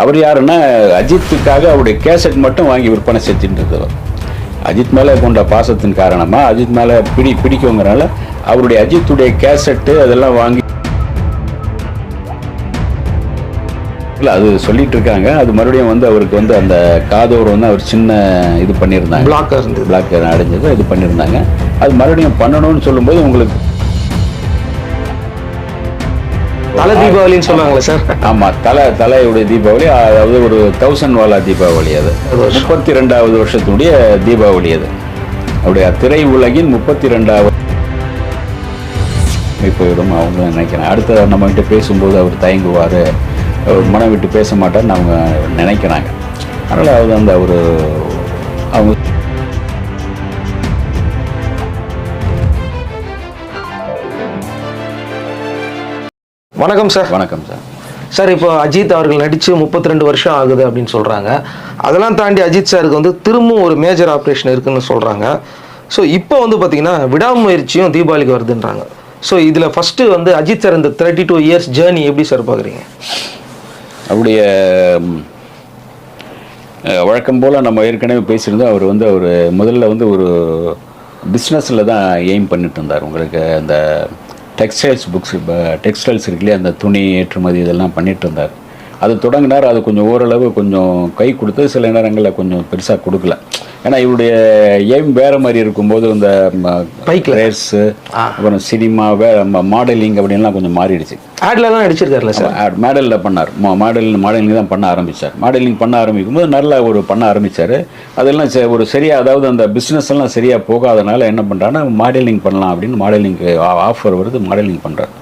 அவர் யாருன்னா அஜித்துக்காக அவருடைய கேசட் மட்டும் வாங்கி விற்பனை செஞ்சுட்டு இருந்தவர். அஜித் மேலே கொண்ட பாசத்தின் காரணமாக அஜித் மேலே பிடி பிடிக்குங்கிறனால அவருடைய அஜித்துடைய கேசட்டு அதெல்லாம் வாங்கி இல்லை அது சொல்லிட்டு இருக்காங்க. அது மறுபடியும் வந்து அவருக்கு வந்து அந்த காதோர் வந்து அவர் சின்ன இது பண்ணியிருந்தாங்க. பிளாக்காக இருந்தது. பிளாக் அடைஞ்சது இது பண்ணியிருந்தாங்க. அது மறுபடியும் பண்ணணும்னு சொல்லும்போது உங்களுக்கு தலை தீபாவளின்னு சொல்லுவாங்களே சார். ஆமாம் தலை தலையுடைய தீபாவளி அதாவது ஒரு தௌசண்ட் வாலா தீபாவளி அது. அது. முப்பத்தி ரெண்டாவது வருஷத்துடைய தீபாவளி அது. அவருடைய திரை உலகின் முப்பத்தி ரெண்டாவது போயிடும் அவங்க நினைக்கிறேன். அடுத்த நம்ம கிட்ட பேசும்போது அவர் தயங்குவார். அவர் மனம் விட்டு பேச மாட்டார்னு அவங்க நினைக்கிறாங்க. அதனால் அவர் அந்த ஒரு அவங்க வணக்கம் சார் வணக்கம் சார் சார் இப்போ அஜித் அவர்கள் நடித்து முப்பத்தி ரெண்டு வருஷம் ஆகுது அப்படின்னு சொல்கிறாங்க அதெல்லாம் தாண்டி அஜித் சாருக்கு வந்து திரும்பவும் ஒரு மேஜர் ஆப்ரேஷன் இருக்குன்னு சொல்கிறாங்க ஸோ இப்போ வந்து பார்த்தீங்கன்னா விடாமுயற்சியும் தீபாவளிக்கு வருதுன்றாங்க. ஸோ இதில் ஃபஸ்ட்டு வந்து அஜித் சார் இந்த தேர்ட்டி டூ இயர்ஸ் ஜேர்னி எப்படி சார் பார்க்குறீங்க அவருடைய வழக்கம் போல் நம்ம ஏற்கனவே பேசியிருந்தோம். அவர் வந்து அவர் முதல்ல வந்து ஒரு பிஸ்னஸில் தான் எய்ம் பண்ணிட்டு இருந்தார். உங்களுக்கு அந்த டெக்ஸ்டைல்ஸ் புக்ஸ் டெக்ஸ்டைல்ஸ் இருக்குல்லையே? அந்த துணி ஏற்றுமதி இதெல்லாம் பண்ணிட்டு இருந்தார். அது தொடங்கினார் அது கொஞ்சம் ஓரளவு கொஞ்சம் கை கொடுத்து சில நேரங்களில் கொஞ்சம் பெருசாக கொடுக்கல. ஏன்னா இவருடைய எய்ம் வேறு மாதிரி இருக்கும்போது இந்த ல. ரேஸு. அப்புறம் சினிமா வே மாடலிங் அப்படின்லாம் கொஞ்சம் மாறிடுச்சு. ஆட்லலாம் நடிச்சிருக்காருல்ல சார்? மாடலில் பண்ணார். மாடல் மாடலிங் தான் பண்ண ஆரம்பித்தார் மாடலிங் பண்ண ஆரம்பிக்கும் போது நல்ல ஒரு பண்ண ஆரம்பித்தார் அதெல்லாம் சே- ஒரு சரியாக அதாவது அந்த பிஸ்னஸ் எல்லாம் சரியாக போகாதனால என்ன பண்ணுறான்னா மாடலிங் பண்ணலாம் அப்படின்னு மாடலிங்க்கு ஆஃபர் வருது மாடலிங் பண்ணுறார்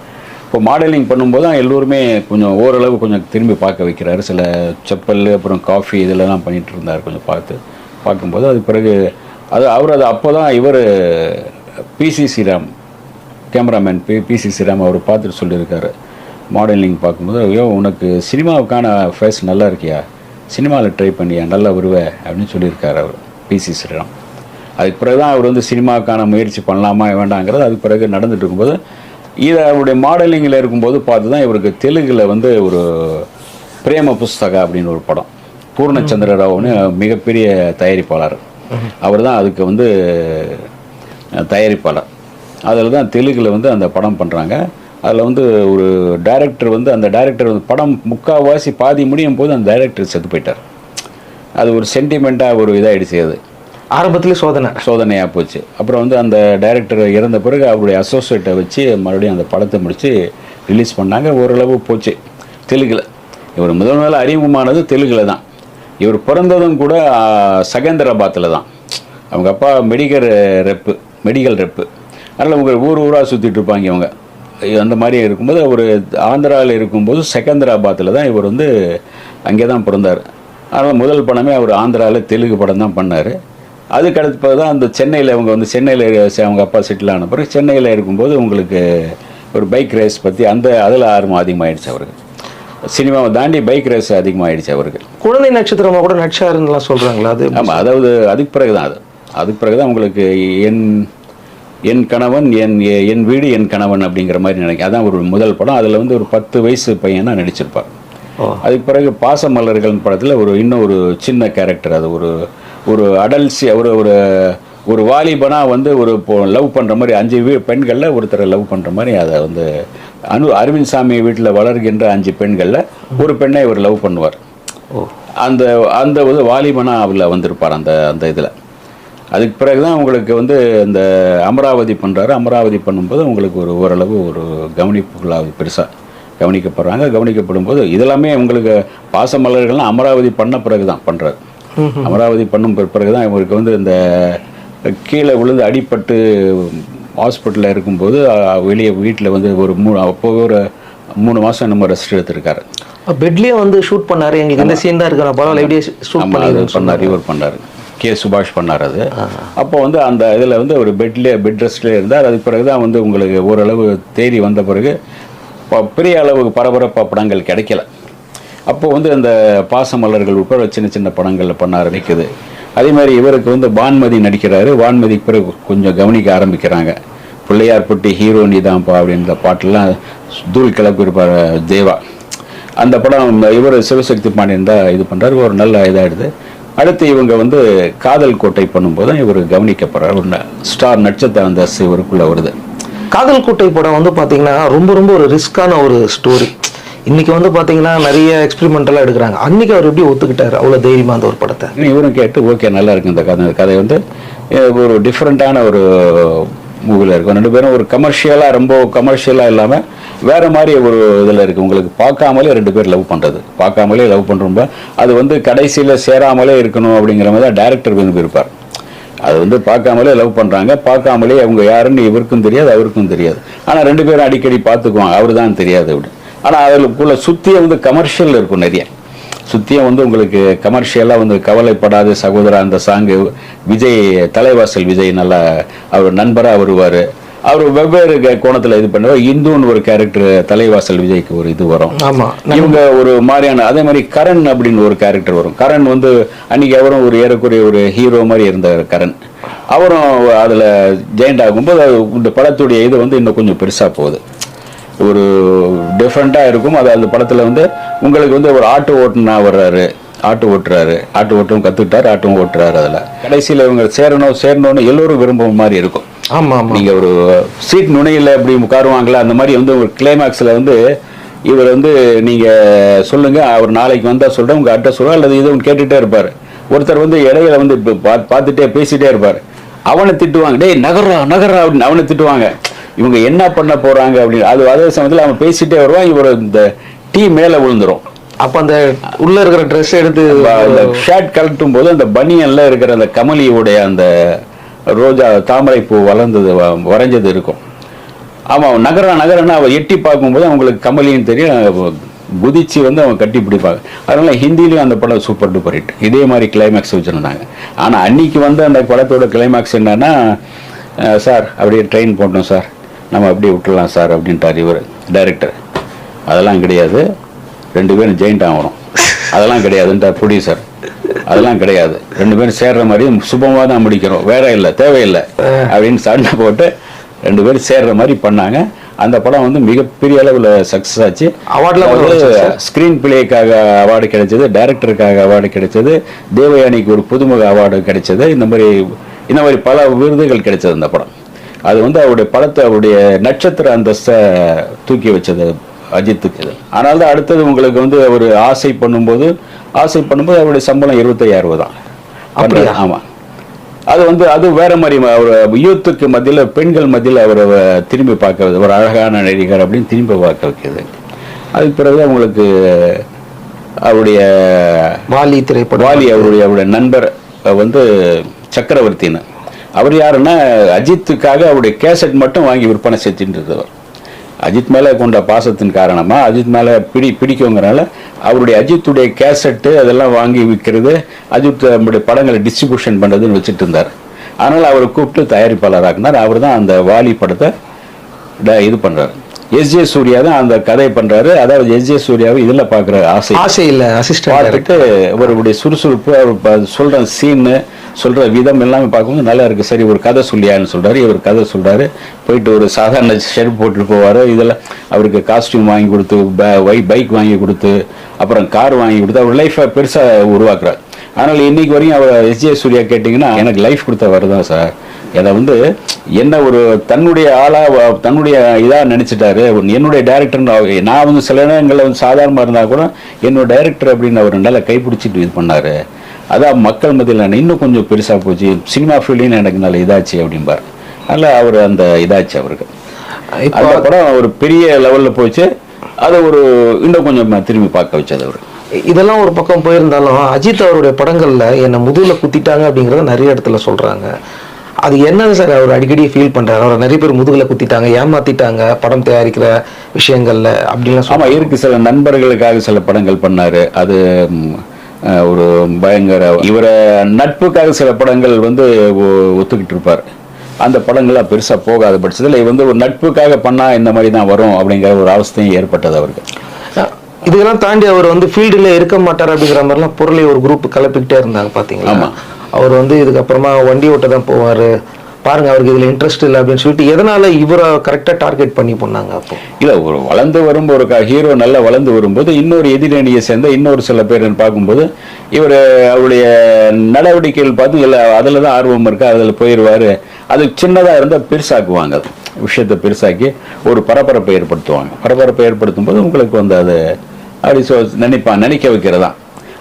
இப்போ மாடலிங் பண்ணும்போது தான் எல்லோருமே கொஞ்சம் ஓரளவு கொஞ்சம் திரும்பி பார்க்க வைக்கிறாரு. சில செப்பல் அப்புறம் காஃபி இதெல்லாம் பண்ணிட்டு இருந்தார் கொஞ்சம் பார்த்து பார்க்கும்போது. அது பிறகு அது அவர் அது அப்போ தான் இவர் PC Sriram cameraman P PC Sriram அவர் பார்த்துட்டு சொல்லியிருக்காரு. மாடலிங் பார்க்கும்போது ஐயோ உனக்கு சினிமாவுக்கான ஃபேஸ் நல்லா இருக்கியா? சினிமாவில் ட்ரை பண்ணியா? நல்லா வருவ? அப்படின்னு சொல்லியிருக்காரு அவர் பிசி ஸ்ரீராம் அதுக்கு பிறகு தான் அவர் வந்து சினிமாவுக்கான முயற்சி பண்ணலாமா வேண்டாங்கிறது அதுக்கு பிறகு நடந்துட்டு இருக்கும்போது இதை அவருடைய மாடலிங்கில் இருக்கும்போது பார்த்து தான் இவருக்கு தெலுங்கில் வந்து ஒரு பிரேம புஸ்தகா அப்படின்னு ஒரு படம். பூர்ணச்சந்திர ராவ்னு மிகப்பெரிய தயாரிப்பாளர். அவர் தான் அதுக்கு வந்து தயாரிப்பாளர். அதில் தான் தெலுங்கில் வந்து அந்த படம் பண்ணுறாங்க அதில் வந்து ஒரு டைரக்டர் வந்து அந்த டைரக்டர் வந்து படம் முக்கால்வாசி பாதி முடியும் போது அந்த டைரக்டர் செத்து போயிட்டார். அது ஒரு சென்டிமெண்ட்டாக ஒரு இதாகிடுச்சு அது. ஆரம்பத்திலே சோதனை. சோதனையாக போச்சு. அப்புறம் வந்து அந்த டைரக்டர் இறந்த பிறகு அவருடைய அசோசியேட்டை வச்சு மறுபடியும் அந்த படத்தை முடித்து ரிலீஸ் பண்ணாங்க. ஓரளவு போச்சு. தெலுங்கில். இவர் முதல் முதல்ல அறிமுகமானது தெலுங்கில் தான். இவர் பிறந்ததும் கூட சகேந்திராபாத்தில் தான். அவங்க அப்பா மெடிக்கல் ரெப்பு மெடிக்கல் ரெப்பு அதனால் அவங்க ஊர் ஊராக சுற்றிட்டு இருப்பாங்க இவங்க. அந்த மாதிரி இருக்கும்போது அவர் ஆந்திராவில் இருக்கும்போது செகந்திராபாத்தில் தான் இவர் வந்து அங்கே தான் பிறந்தார். அதனால் முதல் படமே அவர் ஆந்திராவில் தெலுங்கு படம் தான் பண்ணார். அதுக்கு அடுத்து தான் அந்த சென்னையில் அவங்க வந்து சென்னையில் அவங்க அப்பா செட்டில் ஆன பிறகு சென்னையில் இருக்கும்போது உங்களுக்கு ஒரு பைக் ரேஸ் பற்றி அந்த அதில் ஆர்வம் அதிகமாகிடுச்சு அவருக்கு. சினிமாவை தாண்டி பைக் ரேஸ் அதிகமாகிடுச்சு அவருக்கு. குழந்தை நட்சத்திரமா கூட நடிச்சாருன்னுலாம் சொல்கிறாங்களா அது? ஆமாம் அதாவது அதுக்கு பிறகு தான் அது. அதுக்கு பிறகு தான் உங்களுக்கு என் என் கணவன் என் என் வீடு என் கணவன் அப்படிங்கிற மாதிரி நினைக்கிறேன் அதான் ஒரு முதல் படம். அதில் வந்து ஒரு பத்து வயசு பையனாக நடிச்சிருப்பார் அதுக்கு பிறகு பாசமலர்கள் படத்தில் ஒரு இன்னும் ஒரு சின்ன கேரக்டர் அது ஒரு ஒரு அடல்சி ஒரு ஒரு ஒரு வாலிபனாக வந்து ஒரு லவ் பண்ணுற மாதிரி அஞ்சு வீ பெண்களில் ஒருத்தரை லவ் பண்ணுற மாதிரி அதை வந்து அனு அரவிந்த் சாமி வீட்டில் வளர்கின்ற அஞ்சு பெண்களில் ஒரு பெண்ணை இவர் லவ் பண்ணுவார். அந்த அந்த வந்து வாலிபனாக அவள வந்திருப்பார் அந்த அந்த இதில். அதுக்கு பிறகு தான் உங்களுக்கு வந்து இந்த அமராவதி பண்ணுறாரு அமராவதி பண்ணும்போது உங்களுக்கு ஒரு ஓரளவு ஒரு கவனிப்புகளாக பெருசாக கவனிக்கப்படுறாங்க. கவனிக்கப்படும் போது இதெல்லாமே உங்களுக்கு பாசமலர்கள்லாம் அமராவதி பண்ண பிறகு தான் பண்ணுறாரு அமராவதி பண்ணும் பிற- பிறகு தான் இவருக்கு வந்து இந்த கீழே விழுந்து அடிபட்டு ஹாஸ்பிட்டலில் இருக்கும்போது வெளியே வீட்டில் வந்து ஒரு மூணு அப்போ ஒரு மூணு மாதம் நம்ம ரெஸ்ட் எடுத்திருக்காரு. பெட்லயே வந்து ஷூட் பண்ணாரு. எங்களுக்கு இந்த சீன் தான் இருக்கு. நான் பரவாயில்ல எப்படியே ஷூட் பண்ணிடுறேன் பண்ணார் இவர் பண்ணார். கே சுபாஷ் பண்ணார் அது. அப்போ வந்து அந்த இதில் வந்து ஒரு பெட்லேயே பெட் ரெஸ்ட்லேயே இருந்தார். அதுக்கு பிறகு தான் வந்து உங்களுக்கு ஓரளவு தேறி வந்த பிறகு பெரிய அளவுக்கு பரபரப்பாக படங்கள் கிடைக்கல. அப்போ வந்து அந்த பாசமலர்கள் உட்பட சின்ன சின்ன படங்களில் பண்ண ஆரம்பிக்குது. அதே மாதிரி இவருக்கு வந்து பான்மதி நடிக்கிறாரு. வான்மதிக்கு பிறகு கொஞ்சம் கவனிக்க ஆரம்பிக்கிறாங்க. பிள்ளையார்பட்டி ஹீரோ நீதான்ப்பா அப்படின்ற பாட்டெல்லாம் தூள் கிளப்பியிருப்பார் தேவா. அந்த படம் இவர் சிவசக்தி பாண்டியன் தான் இது பண்ணுறாரு ஒரு நல்ல இதாகிடுது அடுத்து இவங்க வந்து காதல் கோட்டை பண்ணும்போது இவர் கவனிக்கப்படுறார். ஒரு ந- ஸ்டார் நட்சத்திர தாஸ் இவருக்குள்ளே வருது. காதல் கோட்டை படம் வந்து பார்த்தீங்கன்னா ரொம்ப ரொம்ப ஒரு ரிஸ்க்கான ஒரு ஸ்டோரி. இன்னைக்கு வந்து பார்த்தீங்கன்னா நிறைய எக்ஸ்பெரிமெண்டெல்லாம் எடுக்கிறாங்க. அன்னைக்கு அவர் எப்படி ஒத்துக்கிட்டாரு? அவ்வளோ தைரியமாக அந்த ஒரு படத்தை. இவரும் கேட்டு ஓகே நல்லா இருக்கு இந்த கதை. கதை வந்து ஒரு டிஃப்ரெண்ட்டான ஒரு மூவியில் இருக்கும். ரெண்டு பேரும் ஒரு கமர்ஷியலாக ரொம்ப கமர்ஷியலாக இல்லாமல் வேற மாதிரி ஒரு இதில் இருக்குது உங்களுக்கு பார்க்காமலே ரெண்டு பேர் லவ் பண்ணுறது பார்க்காமலே லவ் பண்ணுறப்ப அது வந்து கடைசியில் சேராமலே இருக்கணும் அப்படிங்கிற மாதிரி தான் டேரக்டர் விரும்பியிருப்பார் அது வந்து பார்க்காமலே லவ் பண்ணுறாங்க பார்க்காமலே அவங்க யாருன்னு இவருக்கும் தெரியாது அவருக்கும் தெரியாது. ஆனால் ரெண்டு பேரும் அடிக்கடி பார்த்துக்குவாங்க. அவர் தான் தெரியாது அப்படின்னு ஆனால் அதுக்குள்ள சுற்றியே வந்து கமர்ஷியல் இருக்கும் நிறைய. சுத்தியும் வந்து உங்களுக்கு கமர்ஷியலாக வந்து கவலைப்படாத சகோதரா அந்த சாங்கு விஜய் தலைவாசல் விஜய் நல்லா அவர் நண்பராக வருவார். அவர் வெவ்வேறு கோணத்துல இது பண்ணுவார். இந்துன்னு ஒரு கேரக்டர் தலைவாசல் விஜய்க்கு ஒரு இது வரும். இவங்க ஒரு மாதிரியான அதே மாதிரி கரண் அப்படின்னு ஒரு கேரக்டர் வரும். கரண் வந்து அன்னைக்கு அவரும் ஒரு ஏறக்குறைய ஒரு ஹீரோ மாதிரி இருந்தார் கரண். அவரும் அதுல ஜெயிண்ட் ஆகும்போது இந்த படத்துடைய இது வந்து இன்னும் கொஞ்சம் பெருசா போகுது. ஒரு டிஃப்ரெண்ட்டாக இருக்கும். அது அந்த படத்தில் வந்து உங்களுக்கு வந்து ஒரு ஆட்டோ ஓட்டுனா வர்றாரு. ஆட்டோ ஓட்டுறாரு. ஆட்டோ ஓட்டும் கற்றுக்கிட்டாரு ஆட்டோவும் ஓட்டுறாரு அதில். கடைசியில் இவங்க சேரணும் சேரணும்னு எல்லோரும் விரும்பும் மாதிரி இருக்கும். ஆமா ஆமா. நீங்க ஒரு சீட் நுனையில இப்படி உட்காருவாங்களா அந்த மாதிரி வந்து ஒரு கிளைமேக்ஸ்ல வந்து இவர் வந்து நீங்க சொல்லுங்க அவர் நாளைக்கு வந்தா சொல்றேன் உங்க அட்ரஸ் சொல்றேன் அல்லது இது கேட்டுட்டே இருப்பாரு. ஒருத்தர் வந்து இடையில வந்து பார்த்துட்டே பேசிட்டே இருப்பாரு. அவனை திட்டுவாங்க டேய் நகர்றா நகர்றா அப்படின்னு அவனை திட்டுவாங்க. இவங்க என்ன பண்ண போறாங்க அப்படின்னு அது அதே சமயத்துல அவன் பேசிட்டே வருவான் இவர் இந்த டீ மேல விழுந்துரும். அப்ப அந்த உள்ள இருக்கிற ட்ரெஸ் எடுத்து அந்த ஷர்ட் கழட்டும் போது அந்த பனியன்ல இருக்கிற அந்த கமலியுடைய அந்த ரோஜா தாமரை பூ வளர்ந்தது வரைஞ்சது இருக்கும். ஆமா அவன் நகரா நகரன்னா அவன் எட்டி பார்க்கும்போது அவங்களுக்கு கமலியும் தெரியும் குதிச்சு வந்து அவன் கட்டி பிடிப்பாங்க. அதனால ஹிந்திலையும் அந்த படம் சூப்பர் டூப்பர் ஹிட் இதே மாதிரி கிளைமேக்ஸ் வச்சிருந்தாங்க. ஆனா அன்னைக்கு வந்து அந்த படத்தோட கிளைமேக்ஸ் என்னன்னா சார் அப்படியே ட்ரெயின் போட்டோம் சார். நம்ம அப்படியே விட்டுறலாம் சார் அப்படின்ட்டார் இவர் டைரக்டர் அதெல்லாம் கிடையாது. ரெண்டு பேரும் ஜெயிண்ட் ஆகணும். அதெல்லாம் கிடையாதுன்றார் ப்ரொடியூசர் அதெல்லாம் கிடையாது. ரெண்டு பேரும் சேர்ற மாதிரி சுபமாக தான் முடிக்கிறோம். வேற இல்லை தேவையில்லை அப்படின்னு சண்டை போட்டு ரெண்டு பேரும் சேர்ற மாதிரி பண்ணாங்க. அந்த படம் வந்து மிகப்பெரிய அளவில் சக்ஸஸ் ஆச்சு. கூட வந்துச்சா ஸ்க்ரீன் பிளேக்காக அவார்டு கிடைச்சது டைரக்டருக்காக அவார்டு கிடைச்சது தேவயானிக்கு ஒரு புதுமுக அவார்டு கிடைச்சது. இந்த மாதிரி இந்த மாதிரி பல விருதுகள் கிடைச்சது அந்த படம். அது வந்து அவருடைய படத்தை அவருடைய நட்சத்திர அந்தஸ்தை தூக்கி வச்சது அஜித்துக்கு. அதனால தான் அடுத்தது உங்களுக்கு வந்து ஒரு ஆசை பண்ணும்போது ஆசை பண்ணும்போது அவருடைய சம்பளம் இருபத்தையாயிரம் ரூபாய் தான். அப்படியா? ஆமா. அது வந்து அது வேற மாதிரி அவர் யூத்துக்கு மத்தியில பெண்கள் மத்தியில அவரை திரும்பி பார்க்க வைக்குது. ஒரு அழகான நடிகர் அப்படின்னு திரும்பி பார்க்க வைக்குது அதுக்கு பிறகு அவங்களுக்கு அவருடைய வாலி திரைப்படம். வாலி அவருடைய அவருடைய நண்பர் வந்து சக்கரவர்த்தின்னு. அவர் யாருன்னா அஜித்துக்காக அவருடைய கேசட் மட்டும் வாங்கி விற்பனை செஞ்சுட்டு இருந்தவர் அஜித் மேல கொண்ட பாசத்தின் காரணமா அஜித் மேல பிடி பிடிக்குங்கிறனால அவருடைய அஜித்துடைய கேசட்டு அதெல்லாம் வாங்கி விற்கிறது அஜித் நம்முடைய படங்களை டிஸ்ட்ரிபியூஷன் பண்றதுன்னு வச்சுட்டு இருந்தார். அதனால அவரை கூப்பிட்டு தயாரிப்பாளராக்குனார் அவர் தான் அந்த வாலி படத்தை ட- இது பண்றாரு. எஸ் ஜே சூர்யா தான் அந்த கதையை பண்றாரு. அதாவது எஸ் ஜே சூர்யாவை இதுல பாக்குற ஆசை. ஆசை இல்ல அசிஸ்டன்ட் பார்த்துட்டு அவருடைய சுறுசுறுப்பு அவர் சொல்ற சீனு சொல்கிற விதம் எல்லாமே பார்க்கும்போது நல்லா இருக்குது சரி ஒரு கதை சொல்லியான்னு சொல்கிறாரு இவர் கதை சொல்கிறாரு போயிட்டு ஒரு சாதாரண ஷர்ட் போட்டுட்டு போவார். இதெல்லாம் அவருக்கு காஸ்டியூம் வாங்கி கொடுத்து பைக் வாங்கி கொடுத்து அப்புறம் கார் வாங்கி கொடுத்து அவர் லைஃப்பை பெருசாக உருவாக்குறாரு. ஆனால் இன்னைக்கு வரையும் அவர் எஸ்ஜே சூர்யா கேட்டிங்கன்னா எனக்கு லைஃப் கொடுத்த வருதான் சார் அதை வந்து என்ன ஒரு தன்னுடைய ஆளாக தன்னுடைய இதாக நினச்சிட்டாரு. என்னுடைய டேரக்டர் நான் வந்து சில நேரங்களில் வந்து சாதாரணமாக இருந்தால் கூட என்னோட டைரக்டர் அப்படின்னு அவர் நல்லா கைப்பிடிச்சிட்டு இது பண்ணார். அதான் மக்கள் மத்தியில் இன்னும் கொஞ்சம் பெருசா போச்சு. சினிமா ஃபீல்டையும் எனக்கு நல்ல இதாச்சு அப்படிம்பார். அதனால அவர் அந்த இதாச்சு அவருக்கு. அந்த படம் ஒரு பெரிய லெவல்ல போச்சு. அதை ஒரு இன்னும் கொஞ்சம் திரும்பி பார்க்க வச்சது அவர். இதெல்லாம் ஒரு பக்கம் போயிருந்தாலும் அஜித் அவருடைய படங்கள்ல என்னை முதுகுல குத்திட்டாங்க அப்படிங்கறத நிறைய இடத்துல சொல்றாங்க. அது என்னன்னு சார் அவர் அடிக்கடி ஃபீல் பண்றாரு? அவரை நிறைய பேர் முதுகுல குத்திட்டாங்க ஏமாத்திட்டாங்க படம் தயாரிக்கிற விஷயங்கள்ல அப்படின்லாம் ஆமா சொல்றாங்க. இருக்கு சில நண்பர்களுக்காக சில படங்கள் பண்ணாரு. அது ஒரு பயங்கர இவரை நட்புக்காக சில படங்கள் வந்து ஒத்துக்கிட்டு இருப்பார் அந்த படங்கள்லாம் பெருசா போகாத பட்சத்தில் இவர் வந்து ஒரு நட்புக்காக பண்ணா இந்த மாதிரி தான் வரும் அப்படிங்கிற ஒரு அவஸ்தையும் ஏற்பட்டது அவருக்கு. இதெல்லாம் தாண்டி அவர் வந்து ஃபீல்டுல இருக்க மாட்டார் அப்படிங்கிற மாதிரிலாம் பொருளை ஒரு குரூப் கிளப்பிக்கிட்டே இருந்தாங்க பாத்தீங்களா? ஆமா. அவர் வந்து இதுக்கப்புறமா வண்டி ஓட்ட தான் போவாரு. பாருங்க அவருக்கு இதுல இன்ட்ரெஸ்ட் இல்லை அப்படின்னு சொல்லிட்டு எதனால இவரை கரெக்டா டார்கெட் பண்ணி பண்ணாங்க அப்போ? இல்ல ஒரு வளர்ந்து வரும்போது ஒரு ஹீரோ நல்லா வளர்ந்து வரும்போது இன்னொரு எதிரணியை சேர்ந்த இன்னொரு சில பேர் பார்க்கும்போது இவர் அவருடைய நடவடிக்கைகள் பார்த்து இல்லை அதில் தான் ஆர்வம் இருக்கு அதில் போயிடுவாரு அது சின்னதாக இருந்தால் பெருசாக்குவாங்க. விஷயத்தை பெருசாக்கி ஒரு பரபரப்பை ஏற்படுத்துவாங்க. பரபரப்பை ஏற்படுத்தும் போது உங்களுக்கு வந்து அது அப்படி சொ நினைப்பான் நினைக்க வைக்கிறதா.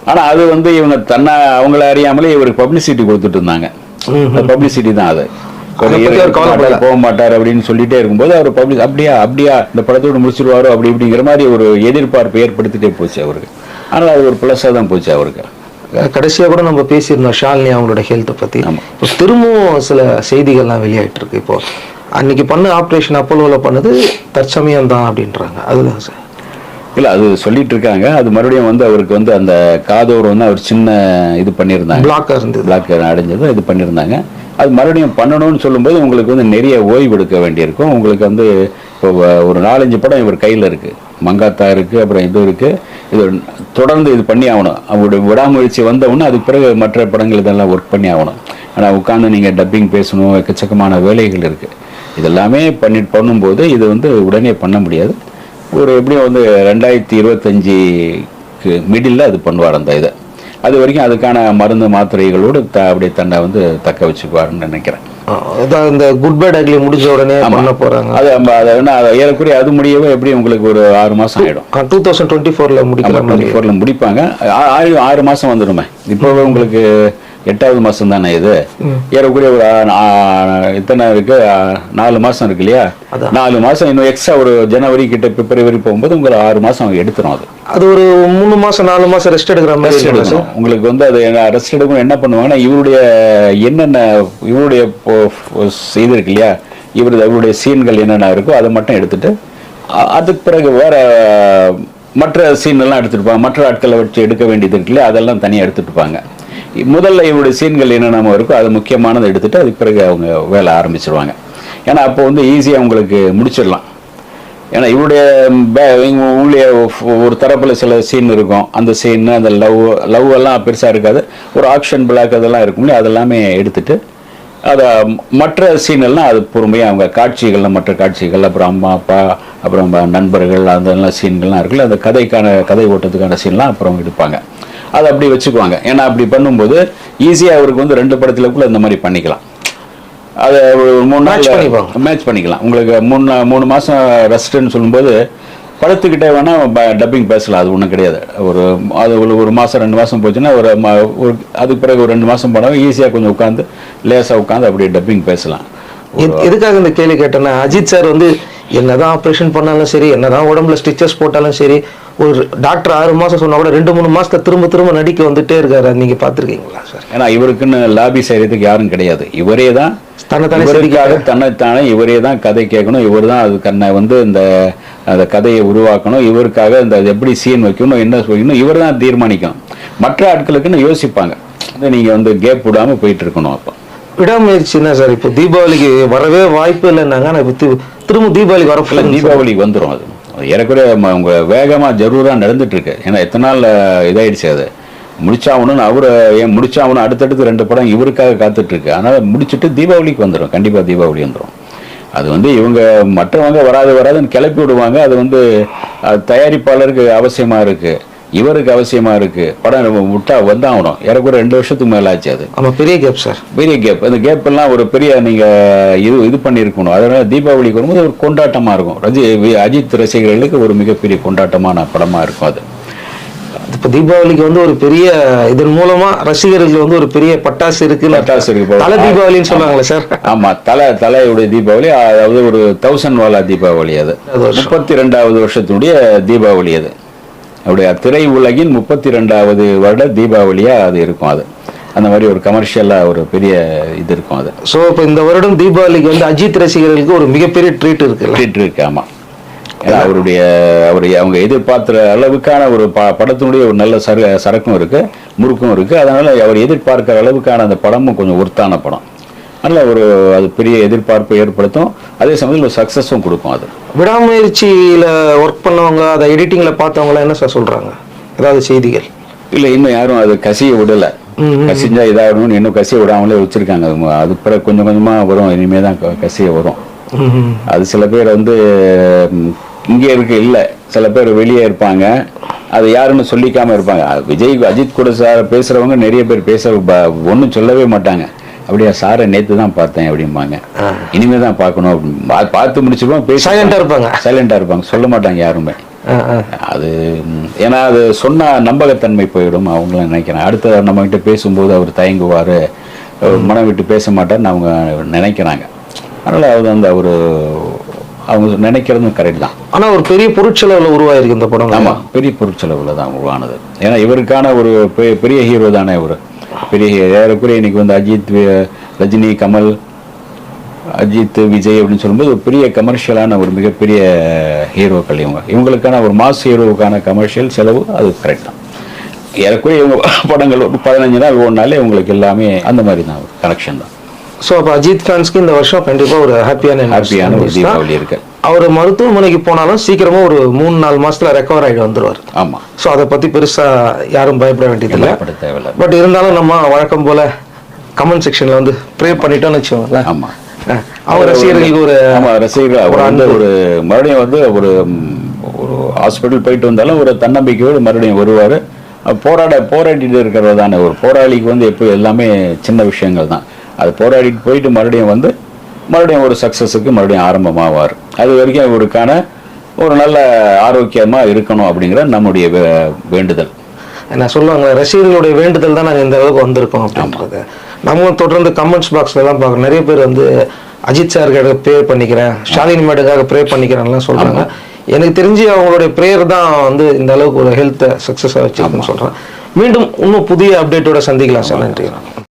ஆனால் அது வந்து இவங்க தன்னை அவங்கள அறியாமலே இவருக்கு பப்ளிசிட்டி கொடுத்துட்டு இருந்தாங்க. பப்ளிசிட்டி தான் அது. போக மாட்டார் அப்படின்னு சொல்லிட்டே இருக்கும்போது அவர் பப்ளிக் அப்படியா அப்படியா இந்த படத்தோடு முடிச்சிருவாரோ அப்படி இப்படிங்கிற மாதிரி ஒரு எதிர்பார்ப்பு ஏற்படுத்திட்டே போச்சு அவருக்கு. ஆனால் அது ஒரு ப்ளஸ்ஸாக தான் போச்சு அவருக்கு. கடைசியா கூட நம்ம பேசியிருந்தோம் ஷாலினி அவங்களோட ஹெல்த்தை பத்தி. ஆமா. இப்போ திரும்பவும் சில செய்திகள்லாம் வெளியாயிட்டு இருக்கு இப்போ அன்னைக்கு பண்ண ஆப்ரேஷன் அப்போலோவில் பண்ணது தற்சமயம் தான் அப்படின்றாங்க. அதுதான் சார். இல்லை அது சொல்லிட்டு இருக்காங்க. அது மறுபடியும் வந்து அவருக்கு வந்து அந்த காதோர் வந்து அவர் சின்ன இது பண்ணியிருந்தாங்க பிளாக்கா இருந்தது. பிளாக் அடைஞ்சது இது பண்ணியிருந்தாங்க அது மறுபடியும் பண்ணணும்னு சொல்லும்போது உங்களுக்கு வந்து நிறைய ஓய்வு எடுக்க வேண்டியிருக்கும். உங்களுக்கு வந்து இப்போ ஒரு நாலஞ்சு படம் இவர் கையில் இருக்கு. மங்காத்தா இருக்கு அப்புறம் இது இருக்கு. இது தொடர்ந்து இது பண்ணி ஆகணும். அவருடைய விடாமுயற்சி வந்த உடனே அதுக்கு பிறகு மற்ற படங்கள் இதெல்லாம் ஒர்க் பண்ணி ஆகணும். ஆனால் உட்காந்து நீங்கள் டப்பிங் பேசணும் எக்கச்சக்கமான வேலைகள் இருக்கு. இதெல்லாமே பண்ணி பண்ணும்போது இது வந்து உடனே பண்ண முடியாது. ஒரு எப்படியும் வந்து ரெண்டாயிரத்தி இருபத்தஞ்சிக்கு மிடில் அது பண்ணுவார் அந்த இதை. அது வரைக்கும் அதுக்கான மருந்து மாத்திரைகளோடு த அப்படியே தன்னை வந்து தக்க வச்சுக்குவாருன்னு நினைக்கிறேன். அதான் இந்த குட் பேட் அக்லி முடிஞ்ச உடனே பண்ண போறாங்க. அது நம்ம அதை என்ன அதை ஏறக்குறைய அது முடியவே எப்படி உங்களுக்கு ஒரு ஆறு மாசம் ஆயிடும். டூ தௌசண்ட் டுவெண்ட்டி ஃபோர்ல முடிக்கிற டுவெண்ட்டி ஃபோர்ல முடிப்பாங்க. ஆறு ஆறு மாசம் வந்துடுமே. இப்போவே உங்களுக்கு எட்டாவது மாசம் தானே இது? ஏறக்குறைய ஒரு எத்தனை இருக்கு? நாலு மாசம் இருக்கு இல்லையா? நாலு மாசம் இன்னும் எக்ஸ்ட்ரா ஒரு ஜனவரி கிட்ட பிப்ரவரி போகும்போது உங்களுக்கு ஆறு மாசம் எடுத்துரும் அது. அது ஒரு மூணு மாசம் நாலு மாசம் ரெஸ்ட் எடுக்கிற மாதிரி எடுக்கணும். உங்களுக்கு வந்து அது ரெஸ்ட் எடுக்கணும் என்ன பண்ணுவாங்கன்னா இவருடைய என்னென்ன இவருடைய இது இருக்கு இல்லையா? இவருடைய இவருடைய சீன்கள் என்னென்ன இருக்கோ அதை மட்டும் எடுத்துட்டு அதுக்கு பிறகு வேற மற்ற சீன் எல்லாம் எடுத்துருப்பாங்க மற்ற ஆட்களை வச்சு எடுக்க வேண்டியது இருக்கு இல்லையா? அதெல்லாம் தனியாக எடுத்துட்டுப்பாங்க முதல்ல இவருடைய சீன்கள் என்னென்ன இருக்கோ அது முக்கியமானதை எடுத்துட்டு அதுக்கு பிறகு அவங்க வேலை ஆரம்பிச்சிருவாங்க. ஏன்னா அப்போ வந்து ஈஸியாக உங்களுக்கு முடிச்சிடலாம். ஏன்னா இவருடைய பே- உள்ளே ஒரு தரப்பில் சில சீன் இருக்கும். அந்த சீன் அந்த லவ் லவ் எல்லாம் பெருசாக இருக்காது. ஒரு ஆக்ஷன் பிளாக் அதெல்லாம் இருக்கும் இல்லையா? அதெல்லாமே எடுத்துட்டு அதை மற்ற சீனெல்லாம் அது பொறுமையாக அவங்க காட்சிகள்லாம் மற்ற காட்சிகள் அப்புறம் அம்மா அப்பா அப்புறம் நண்பர்கள் அதெல்லாம் சீன்கள்லாம் இருக்குல்ல அந்த கதைக்கான கதை ஓட்டத்துக்கான சீன்லாம் அப்புறம் எடுப்பாங்க. அதை அப்படி வச்சுக்குவாங்க. ஏன்னா அப்படி பண்ணும்போது ஈஸியாக அவருக்கு வந்து ரெண்டு படத்துலக்குள்ள இந்த மாதிரி பண்ணிக்கலாம். அதை ஒரு மூணு நாள். மேட்ச் பண்ணிக்கலாம். உங்களுக்கு மூணு மூணு மாசம் ரெஸ்ட்னு சொல்லும்போது படத்துக்கிட்டே வேணா டப்பிங் பேசலாம். அது ஒன்றும் கிடையாது. ஒரு அது ஒரு ஒரு மாசம் ரெண்டு மாசம் போச்சுன்னா ஒரு அதுக்கு பிறகு ஒரு ரெண்டு மாசம் போனால் ஈஸியாக கொஞ்சம் உட்காந்து லேசாக உட்காந்து அப்படியே டப்பிங் பேசலாம். எது- எதுக்காக இந்த கேள்வி கேட்டேன்னா அஜித் சார் வந்து என்னதான் ஆப்ரேஷன் பண்ணாலும் சரி என்னதான் உடம்புல ஸ்டிச்சஸ் போட்டாலும் சரி ஒரு டாக்டர் ஆறு மாசம் சொன்னா கூட ரெண்டு மூணு மாசத்தை திரும்ப திரும்ப நடிக்க வந்துட்டே இருக்காரு. அது நீங்க பாத்திருக்கீங்களா சார்? ஏன்னா இவருக்குன்னு லாபி செய்யறதுக்கு யாரும் கிடையாது. இவரே தான் தன்னைத்தானே தன்னைத்தானே இவரே தான் கதை கேட்கணும். இவர் தான் அது கண்ணை வந்து இந்த அந்த கதையை உருவாக்கணும். இவருக்காக இந்த எப்படி சீன் வைக்கணும் என்ன வைக்கணும் இவர் தான் தீர்மானிக்கணும். மற்ற ஆட்களுக்குன்னு யோசிப்பாங்க. வந்து நீங்க வந்து கேப் விடாம போயிட்டு இருக்கணும் அப்போ. விடாமுயற்சி என்ன சார்? இப்போ தீபாவளிக்கு வரவே வாய்ப்பு இல்லைன்னாங்க. ஆனா இப்போ திரும்ப தீபாவளிக்கு வர தீபாவளிக்கு வந்துடும் அது. ஏறக்குறைய அவங்க உங்க வேகமா ஜரூரா நடந்துட்டு இருக்கு ஏன்னா எத்தனை நாள் இதாயிடுச்சு அது. முடிச்சாகணும்னு அவர் ஏன் முடிச்சாகணும் அடுத்தடுத்து ரெண்டு படம் இவருக்காக காத்துட்டு இருக்கு அதனால முடிச்சுட்டு தீபாவளிக்கு வந்துடும் கண்டிப்பா தீபாவளி வந்துடும் அது வந்து இவங்க மற்றவங்க வராது வராதுன்னு கிளப்பி விடுவாங்க. அது வந்து தயாரிப்பாளருக்கு அவசியமா இருக்கு. இவருக்கு அவசியமா இருக்கு. படம் நம்ம விட்டா வந்தாகணும். ஏறக்குறைய ரெண்டு வருஷத்துக்கு மேல ஆச்சு அது. ஆமா பெரிய கேப் சார் பெரிய கேப் அந்த கேப் எல்லாம் ஒரு பெரிய நீங்க இது இது பண்ணியிருக்கணும். அதனால தீபாவளிக்கு வரும்போது ஒரு கொண்டாட்டமா இருக்கும். ரஜி அஜித் ரசிகர்களுக்கு ஒரு மிகப்பெரிய கொண்டாட்டமான படமா இருக்கும் அது. இப்போ தீபாவளிக்கு வந்து ஒரு பெரிய இதன் மூலமா ரசிகர்கள் வந்து ஒரு பெரிய பட்டாசு இருக்கு பட்டாசு இருக்கு. தலை தீபாவளின்னு சொல்லுவாங்களே சார் ஆமா தலை தலையுடைய தீபாவளி அதாவது ஒரு தௌசண்ட் வாலா தீபாவளி அது. முப்பத்தி ரெண்டாவது வருஷத்துடைய தீபாவளி அது. அவருடைய திரை உலகின் முப்பத்தி ரெண்டாவது வருட தீபாவளியா அது இருக்கும் அது. அந்த மாதிரி ஒரு கமர்ஷியலா ஒரு பெரிய இது இருக்கும் அது. ஸோ இப்போ இந்த வருடம் தீபாவளிக்கு வந்து அஜித் ரசிகர்களுக்கு ஒரு மிகப்பெரிய ட்ரீட் இருக்குல்ல? ட்ரீட் இருக்கு ஆமா. ஏன்னா அவருடைய அவருடைய அவங்க எதிர்பார்க்கிற அளவுக்கான ஒரு ப படத்தினுடைய ஒரு நல்ல சர சரக்கும் இருக்கு முறுக்கும் இருக்கு. அதனால அவர் எதிர்பார்க்கிற அளவுக்கான அந்த படமும் கொஞ்சம் ஒர்த்தான படம். நல்ல ஒரு அது பெரிய எதிர்பார்ப்பை ஏற்படுத்தும். அதே சமயத்தில் ஒரு சக்ஸஸும் கொடுக்கும் அது. விடாமுயற்சியில ஒர்க் பண்ணவங்க அதை எடிட்டிங்ல பார்த்தவங்க என்ன சார் சொல்றாங்க? ஏதாவது செய்திகள்? இல்லை இன்னும் யாரும் அது கசிய விடல. கசிஞ்சா இதாகணும்னு இன்னும் கசிய விடாமலே வச்சிருக்காங்க. அது- அது பிறகு கொஞ்சம் கொஞ்சமா வரும். இனிமே தான் கசிய வரும். அது சில பேர் வந்து இங்கே இருக்கு இல்லை. சில பேர் வெளியே இருப்பாங்க. அது யாருன்னு சொல்லிக்காம இருப்பாங்க. விஜய் அஜித் கூட சார் பேசுறவங்க நிறைய பேர் பேச ஒன்றும் சொல்லவே மாட்டாங்க. அப்படியா சாரை நேத்து தான் பார்த்தேன் அப்படிம்பாங்க. இனிமே தான் பார்க்கணும் அப்படின்னு. பார்த்து முடிச்சிருப்போம் பேச ஆ இருப்பாங்க. சைலண்டா இருப்பாங்க. சொல்ல மாட்டாங்க யாருமே. அது ஏன்னா அது சொன்னா நம்பகத்தன்மை போயிடும் அவங்கள நினைக்கிறேன் அடுத்த நம்ம கிட்ட பேசும்போது அவர் தயங்குவார். மனம் விட்டு பேச மாட்டார்னு அவங்க நினைக்கிறாங்க. அதனால அது அந்த ஒரு அவங்க நினைக்கிறதும் கரெக்ட் தான். ஆனா ஒரு பெரிய பொருட்செலவுல உருவாயிருக்கு இந்த படம் ஆமா பெரிய பொருட்செலவுல தான் உருவானது. ஏன்னா இவருக்கான ஒரு பெரிய ஹீரோ தானே இவர். பெரிய. ஏறக்குறைய இன்னைக்கு வந்து அஜித் ரஜினி கமல் அஜித் விஜய் அப்படின்னு சொல்லும்போது ஒரு பெரிய கமர்ஷியலான ஒரு மிகப்பெரிய ஹீரோக்கள் இவங்க. இவங்களுக்கான ஒரு மாஸ் ஹீரோவுக்கான கமர்ஷியல் செலவு அது கரெக்ட் தான். ஏறக்குறைய இவங்க படங்கள் ஒரு பதினஞ்சு நாள் ஓடினாலே உங்களுக்கு எல்லாமே அந்த மாதிரி தான் கனெக்ஷன் தான். ஸோ அப்போ அஜித் ஃபேன்ஸ்க்கு இந்த வருஷம் கண்டிப்பா ஒரு ஹாப்பியான ஹாப்பியான ஒரு தீபாவளி இருக்கு. அவர் மருத்துவமனைக்கு போனாலும் சீக்கிரமா ஒரு மூணு நாலு மாசத்துல ரெக்கவர் ஆகிட்டு வந்துருவார். ஆமா. ஸோ அதை பத்தி பெருசா யாரும் பயப்பட வேண்டியதில்லை. தேவையில்லை. பட் இருந்தாலும் நம்ம வழக்கம் போல கமெண்ட் செக்ஷன்ல வந்து ப்ரே பண்ணிட்டோம்னு வச்சுக்கோங்களேன். ஆமா. அஹ், அவங்க ரசிகர்களுக்கு ஒரு ஆமா ரசிகர்கள் அவர் வந்து ஒரு மறுபடியும் வந்து ஒரு ஒரு ஹாஸ்பிட்டல் போயிட்டு வந்தாலும் ஒரு தன்னம்பிக்கையோடு மறுபடியும் வருவார். போராட போராடிட்டு இருக்கிறவர் தானே. ஒரு போராளிக்கு வந்து எப்போ எல்லாமே சின்ன விஷயங்கள் தான். அது போராடிட்டு போயிட்டு மறுபடியும் வந்து மறுபடியும் ஒரு சக்ஸஸுக்கு மறுபடியும் ஆரம்பமாவார். அது வரைக்கும் இவருக்கான ஒரு நல்ல ஆரோக்கியமா இருக்கணும் அப்படிங்கிற நம்முடைய வே- வேண்டுதல். என்ன சொல்லுவாங்க ரசிகர்களுடைய வேண்டுதல் தான் நாங்கள் இந்த அளவுக்கு வந்திருக்கோம் அப்படின்றது. நம்ம தொடர்ந்து கமெண்ட்ஸ் பாக்ஸ்ல எல்லாம் பார்க்குறோம். நிறைய பேர் வந்து அஜித் சாருக்காக ப்ரே பண்ணிக்கிறேன் ஷாலினி மேடுக்காக ப்ரே பண்ணிக்கிறேன்லாம் சொல்றாங்க. எனக்கு தெரிஞ்சு அவங்களுடைய ப்ரேயர் தான் வந்து இந்த அளவுக்கு ஒரு ஹெல்த்தை சக்ஸஸாக வச்சிருக்குன்னு சொல்றேன் மீண்டும் இன்னும் புதிய அப்டேட்டோட சந்திக்கலாம் சார். நன்றி.